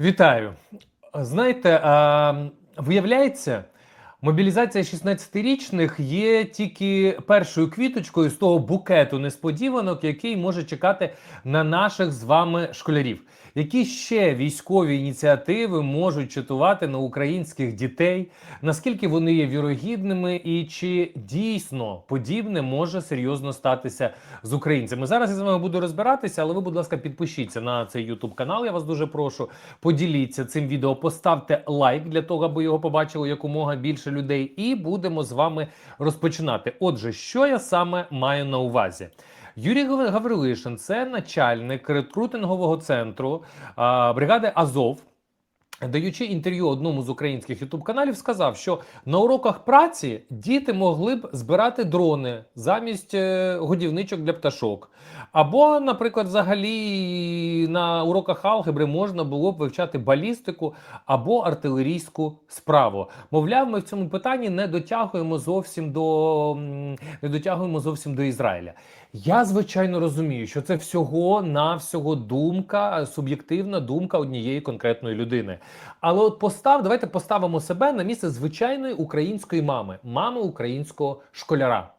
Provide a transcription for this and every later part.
Вітаю. Знаєте, виявляється, мобілізація 16-річних є тільки першою квіточкою з того букету несподіванок, який може чекати на наших з вами школярів. Які ще військові ініціативи можуть чатувати на українських дітей? Наскільки вони є вірогідними, і чи дійсно подібне може серйозно статися з українцями? Зараз я з вами буду розбиратися, але ви, будь ласка, підпишіться на цей YouTube канал. Я вас дуже прошу. Поділіться цим відео, поставте лайк для того, аби його побачило якомога більше людей, і будемо з вами розпочинати. Отже, що я саме маю на увазі? Юрій Гав- Гаврилишин це начальник рекрутингового центру бригади Азов. Даючи інтерв'ю одному з українських ютуб каналів, сказав, що на уроках праці діти могли б збирати дрони замість е, годівничок для пташок. Або, наприклад, взагалі на уроках алгебри можна було б вивчати балістику або артилерійську справу. Мовляв, ми в цьому питанні не дотягуємо зовсім до не дотягуємо зовсім до Ізраїля. Я звичайно розумію, що це всього навсього думка, суб'єктивна думка однієї конкретної людини. Але от постав, давайте поставимо себе на місце звичайної української мами, мами українського школяра.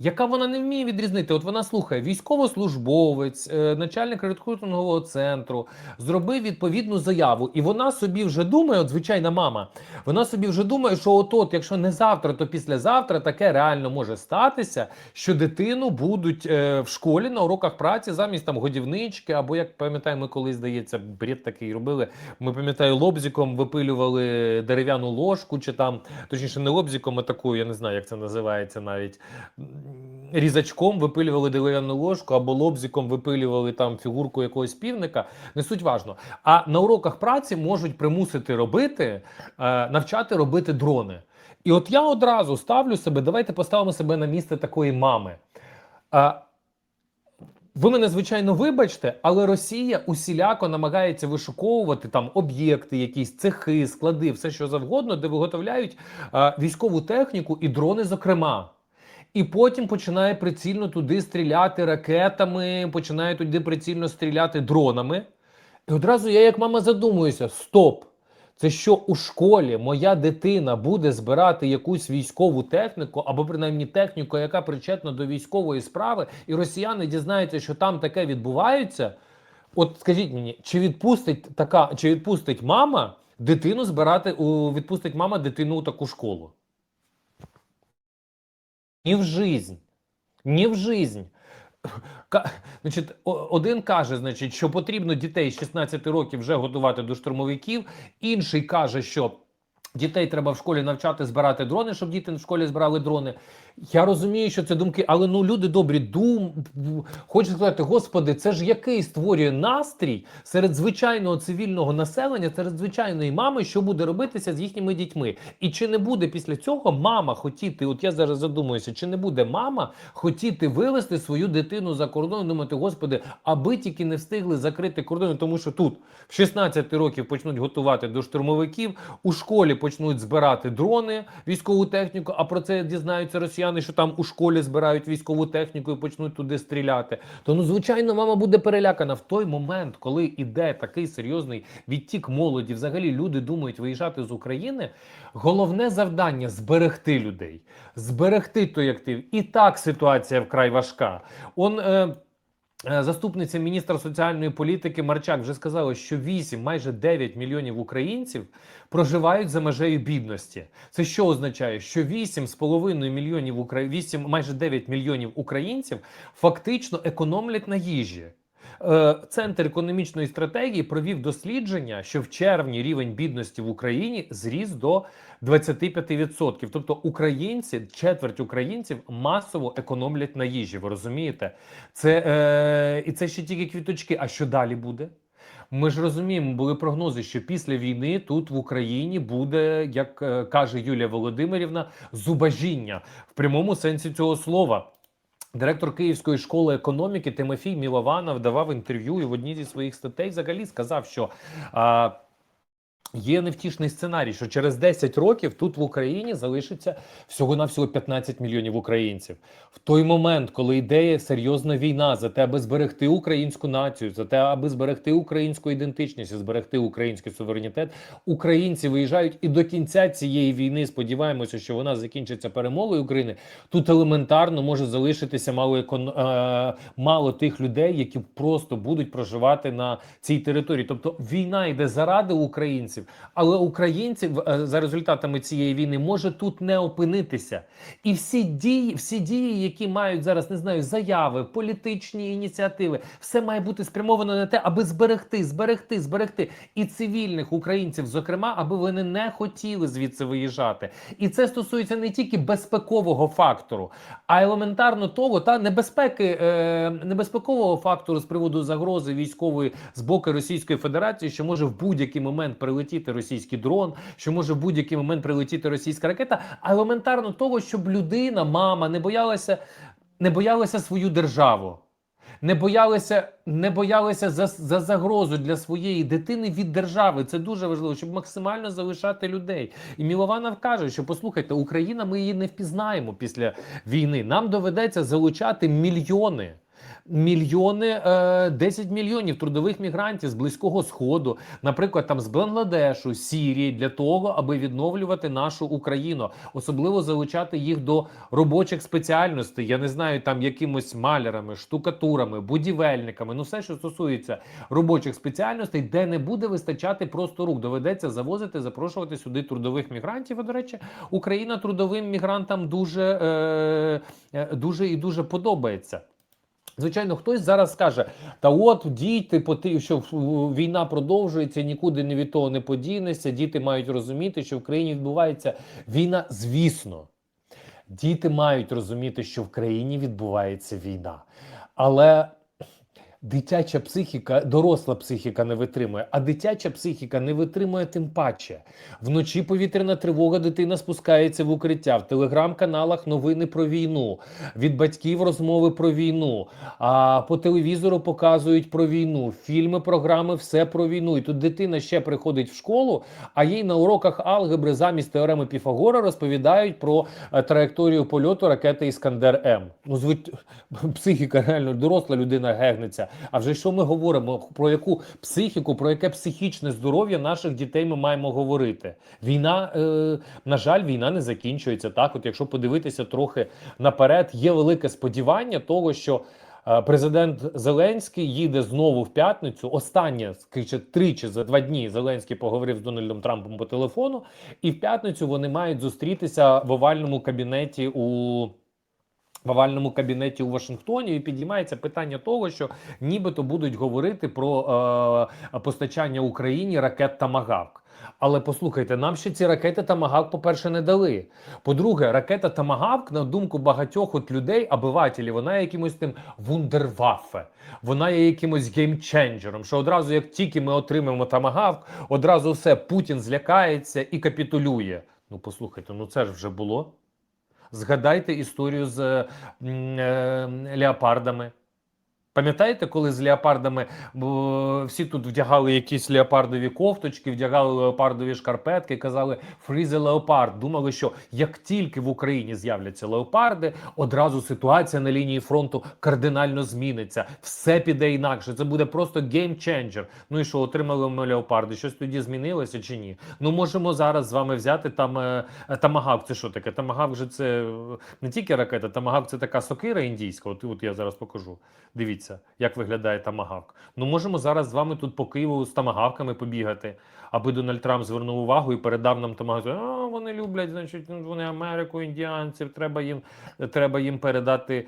Яка вона не вміє відрізнити? От вона слухає військовослужбовець, е, начальник рекрутингового центру, зробив відповідну заяву, і вона собі вже думає, от звичайна мама, вона собі вже думає, що от, от якщо не завтра, то післязавтра таке реально може статися, що дитину будуть е, в школі на уроках праці замість там годівнички, або як пам'ятаємо, ми колись здається, бред такий робили. Ми пам'ятаю, лобзиком випилювали дерев'яну ложку, чи там точніше не лобзиком, а такою, я не знаю, як це називається навіть різачком випилювали дерев'яну ложку або лобзиком випилювали там фігурку якогось півника. Не суть важно. А на уроках праці можуть примусити робити, е, навчати робити дрони. І от я одразу ставлю себе, давайте поставимо себе на місце такої мами. Е, ви мене звичайно вибачте, але Росія усіляко намагається вишуковувати там об'єкти, якісь цехи, склади, все що завгодно, де виготовляють е, військову техніку і дрони, зокрема. І потім починає прицільно туди стріляти ракетами, починає туди прицільно стріляти дронами. І одразу я, як мама, задумуюся: стоп! Це що у школі моя дитина буде збирати якусь військову техніку, або принаймні техніку, яка причетна до військової справи, і росіяни дізнаються, що там таке відбувається. От скажіть мені, чи відпустить така, чи відпустить мама дитину збирати у відпустить мама дитину у таку школу? Ні в жизнь. Ні в жизнь. Значить, один каже, значить, що потрібно дітей з 16 років вже готувати до штурмовиків. Інший каже, що дітей треба в школі навчати збирати дрони, щоб діти в школі збирали дрони. Я розумію, що це думки, але ну люди добрі, дум хочу сказати, господи, це ж який створює настрій серед звичайного цивільного населення, серед звичайної мами, що буде робитися з їхніми дітьми. І чи не буде після цього мама хотіти? От я зараз задумуюся, чи не буде мама хотіти вивести свою дитину за кордон, думати, господи, аби тільки не встигли закрити кордони, тому що тут в 16 років почнуть готувати до штурмовиків, у школі почнуть збирати дрони, військову техніку. А про це дізнаються росіяни, що там у школі збирають військову техніку і почнуть туди стріляти. То ну звичайно, мама буде перелякана в той момент, коли іде такий серйозний відтік молоді. Взагалі люди думають виїжджати з України. Головне завдання зберегти людей, зберегти той актив. І так ситуація вкрай важка. Он. Е, Заступниця міністра соціальної політики Марчак вже сказала, що 8, майже 9 мільйонів українців проживають за межею бідності. Це що означає? Що 8,5 мільйонів укра... 8, майже 9 мільйонів українців фактично економлять на їжі. Е, Центр економічної стратегії провів дослідження, що в червні рівень бідності в Україні зріс до 25%. Тобто українці, четверть українців масово економлять на їжі. Ви розумієте? Це е, і це ще тільки квіточки. А що далі буде? Ми ж розуміємо, були прогнози, що після війни тут в Україні буде, як е, каже Юлія Володимирівна, зубажіння в прямому сенсі цього слова. Директор Київської школи економіки Тимофій Мілованов давав інтерв'ю і в одній зі своїх статей взагалі сказав, що а, Є невтішний сценарій, що через 10 років тут в Україні залишиться всього-навсього 15 мільйонів українців. В той момент, коли йде серйозна війна за те, аби зберегти українську націю, за те, аби зберегти українську ідентичність, і зберегти український суверенітет, українці виїжджають і до кінця цієї війни сподіваємося, що вона закінчиться перемогою України. Тут елементарно може залишитися мало екон... е, мало тих людей, які просто будуть проживати на цій території. Тобто війна йде заради українців, але українців е, за результатами цієї війни може тут не опинитися. І всі дії, всі дії, які мають зараз, не знаю, заяви, політичні ініціативи, все має бути спрямовано на те, аби зберегти, зберегти, зберегти і цивільних українців, зокрема, аби вони не хотіли звідси виїжджати. І це стосується не тільки безпекового фактору, а елементарно того та небезпеки, е, небезпекового фактору з приводу загрози військової з боку Російської Федерації, що може в будь-який момент прилетіти російський дрон, що може в будь-який момент прилетіти російська ракета, а елементарно того, щоб людина, мама не боялася, не боялася свою державу. Не боялися, не боялися за, за загрозу для своєї дитини від держави. Це дуже важливо, щоб максимально залишати людей. І Мілованов каже, що послухайте, Україна, ми її не впізнаємо після війни. Нам доведеться залучати мільйони. Мільйони, е, 10 мільйонів трудових мігрантів з близького сходу, наприклад, там з Бангладешу, Сірії, для того, аби відновлювати нашу Україну, особливо залучати їх до робочих спеціальностей. Я не знаю, там якимось малярами, штукатурами, будівельниками. Ну, все, що стосується робочих спеціальностей, де не буде вистачати просто рук. Доведеться завозити, запрошувати сюди трудових мігрантів. А до речі, Україна трудовим мігрантам дуже, е, е, дуже і дуже подобається. Звичайно, хтось зараз скаже: та от діти, що війна продовжується, нікуди не від того не подінешся. Діти мають розуміти, що в країні відбувається війна. Звісно, діти мають розуміти, що в країні відбувається війна. Але дитяча психіка, доросла психіка не витримує, а дитяча психіка не витримує тим паче. Вночі повітряна тривога, дитина спускається в укриття. В телеграм-каналах новини про війну, від батьків розмови про війну. А по телевізору показують про війну, фільми, програми, все про війну. І тут дитина ще приходить в школу, а їй на уроках алгебри замість теореми Піфагора розповідають про е, траєкторію польоту ракети Іскандер М. Ну, звуть психіка реально доросла людина гегнеться. А вже що ми говоримо? Про яку психіку, про яке психічне здоров'я наших дітей ми маємо говорити? Війна, е, на жаль, війна не закінчується. Так, от якщо подивитися трохи наперед, є велике сподівання того, що. е, Президент Зеленський їде знову в п'ятницю. Останнє скажімо, тричі за два дні Зеленський поговорив з Дональдом Трампом по телефону, і в п'ятницю вони мають зустрітися в овальному кабінеті у в овальному кабінеті у Вашингтоні і підіймається питання того, що нібито будуть говорити про е, постачання Україні ракет Тамагавк. Але послухайте, нам ще ці ракети Тамагавк, по-перше, не дали. По-друге, ракета Тамагавк, на думку багатьох от людей, обивателів, вона є якимось тим вундерваффе. Вона є якимось геймченджером. Що одразу, як тільки ми отримаємо Тамагавк, одразу все Путін злякається і капітулює. Ну послухайте, ну це ж вже було. Згадайте історію з е, е, леопардами. Пам'ятаєте, коли з леопардами всі тут вдягали якісь леопардові кофточки, вдягали леопардові шкарпетки, казали фрізе леопард. Думали, що як тільки в Україні з'являться леопарди, одразу ситуація на лінії фронту кардинально зміниться. Все піде інакше. Це буде просто геймченджер. Ну і що, отримали ми леопарди? Щось тоді змінилося чи ні? Ну можемо зараз з вами взяти там е, тамагавк. Це що таке? Тамагавк же це е, не тільки ракета, тамагавк це така сокира індійська. От, от я зараз покажу. Дивіться, як виглядає тамагавк. Ну можемо зараз з вами тут по Києву з тамагавками побігати, аби Дональд Трамп звернув увагу і передав нам тамагавк. А вони люблять, значить, ну, вони Америку, індіанців. Треба їм, треба їм передати.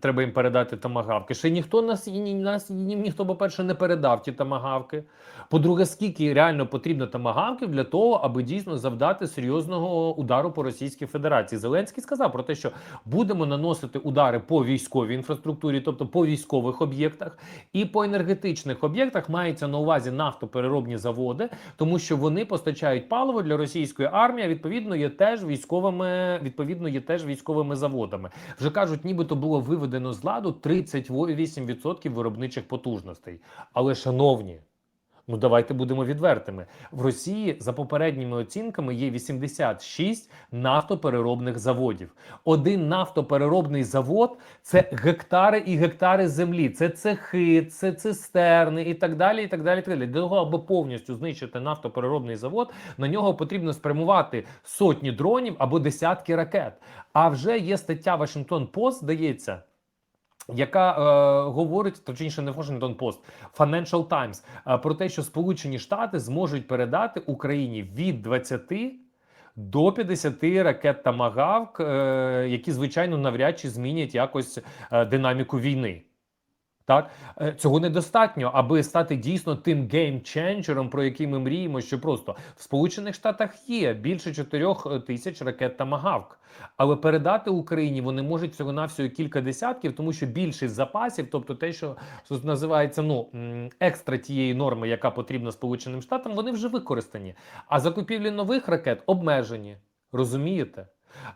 Треба їм передати тамагавки. Ще ніхто нас і ні- нас ні- ніхто, по-перше, не передав ті тамагавки. По-друге, скільки реально потрібно тамагавків для того, аби дійсно завдати серйозного удару по Російській Федерації. Зеленський сказав про те, що будемо наносити удари по військовій інфраструктурі, тобто по військових об'єктах, і по енергетичних об'єктах мається на увазі нафтопереробні заводи, тому що вони постачають паливо для російської армії. Відповідно, є теж військовими, відповідно, є теж військовими заводами. Вже кажуть, нібито було виведено з ладу 38% виробничих потужностей. Але, шановні. Ну, давайте будемо відвертими. В Росії за попередніми оцінками є 86 нафтопереробних заводів. Один нафтопереробний завод це гектари і гектари землі, це цехи, це цистерни і так далі. І так далі. І так далі. Для того, аби повністю знищити нафтопереробний завод, на нього потрібно спрямувати сотні дронів або десятки ракет. А вже є стаття Вашингтон Пост, здається яка е, говорить, точніше, не Washington Post, Financial Times, е, про те, що Сполучені Штати зможуть передати Україні від 20 до 50 ракет Тамагавк, е, які звичайно навряд чи змінять якось е, динаміку війни. Так, Е, цього недостатньо, аби стати дійсно тим геймченджером, про який ми мріємо, що просто в Сполучених Штатах є більше 4 тисяч ракет Тамагавк. Але передати Україні вони можуть всього навсього кілька десятків, тому що більшість запасів, тобто те, що називається ну екстра тієї норми, яка потрібна Сполученим Штатам, вони вже використані. А закупівлі нових ракет обмежені. Розумієте?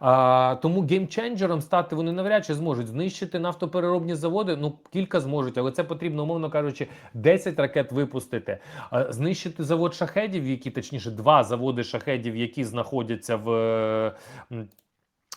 А, тому геймченджером стати вони навряд чи зможуть знищити нафтопереробні заводи. Ну кілька зможуть, але це потрібно, умовно кажучи, 10 ракет випустити. А, знищити завод шахедів, які точніше два заводи шахедів, які знаходяться в.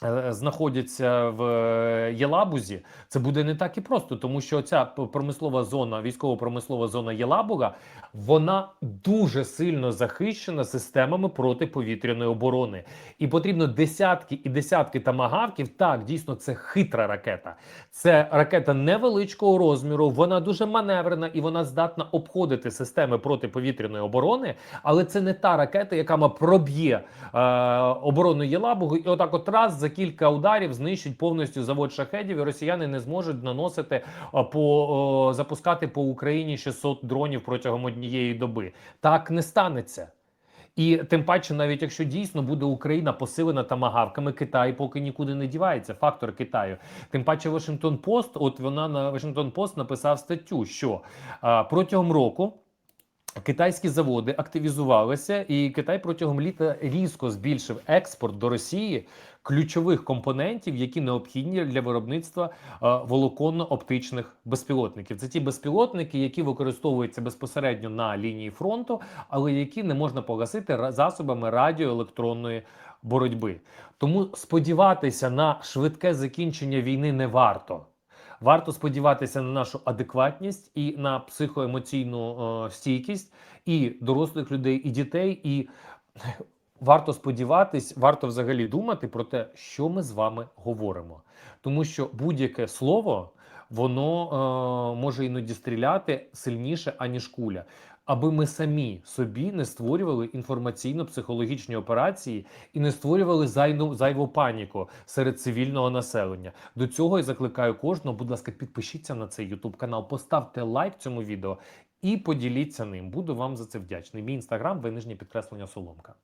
Е, Знаходяться в е, Єлабузі, це буде не так і просто, тому що ця промислова зона, військово-промислова зона Єлабуга, вона дуже сильно захищена системами протиповітряної оборони. І потрібно десятки і десятки тамагавків. Так, дійсно, це хитра ракета. Це ракета невеличкого розміру, вона дуже маневрена і вона здатна обходити системи протиповітряної оборони. Але це не та ракета, яка ма проб'є е, оборону Єлабугу, і отак, от раз за кілька ударів знищить повністю завод шахедів, і росіяни не зможуть наносити по запускати по Україні 600 дронів протягом однієї доби. Так не станеться. І тим паче, навіть якщо дійсно буде Україна посилена тамагавками, Китай поки нікуди не дівається. Фактор Китаю. Тим паче, Вашингтон Пост, от вона на Вашингтон Пост написав статтю, що а, протягом року. Китайські заводи активізувалися, і Китай протягом літа різко збільшив експорт до Росії ключових компонентів, які необхідні для виробництва е, волоконно-оптичних безпілотників. Це ті безпілотники, які використовуються безпосередньо на лінії фронту, але які не можна погасити засобами радіоелектронної боротьби. Тому сподіватися на швидке закінчення війни не варто. Варто сподіватися на нашу адекватність і на психоемоційну е, стійкість і дорослих людей, і дітей. І варто сподіватись, варто взагалі думати про те, що ми з вами говоримо, тому що будь-яке слово воно е, може іноді стріляти сильніше аніж куля. Аби ми самі собі не створювали інформаційно-психологічні операції і не створювали зайну зайву паніку серед цивільного населення. До цього я закликаю кожного. Будь ласка, підпишіться на цей YouTube канал, поставте лайк цьому відео і поділіться ним. Буду вам за це вдячний. Мій інстаграм, ви нижнє підкреслення Соломка.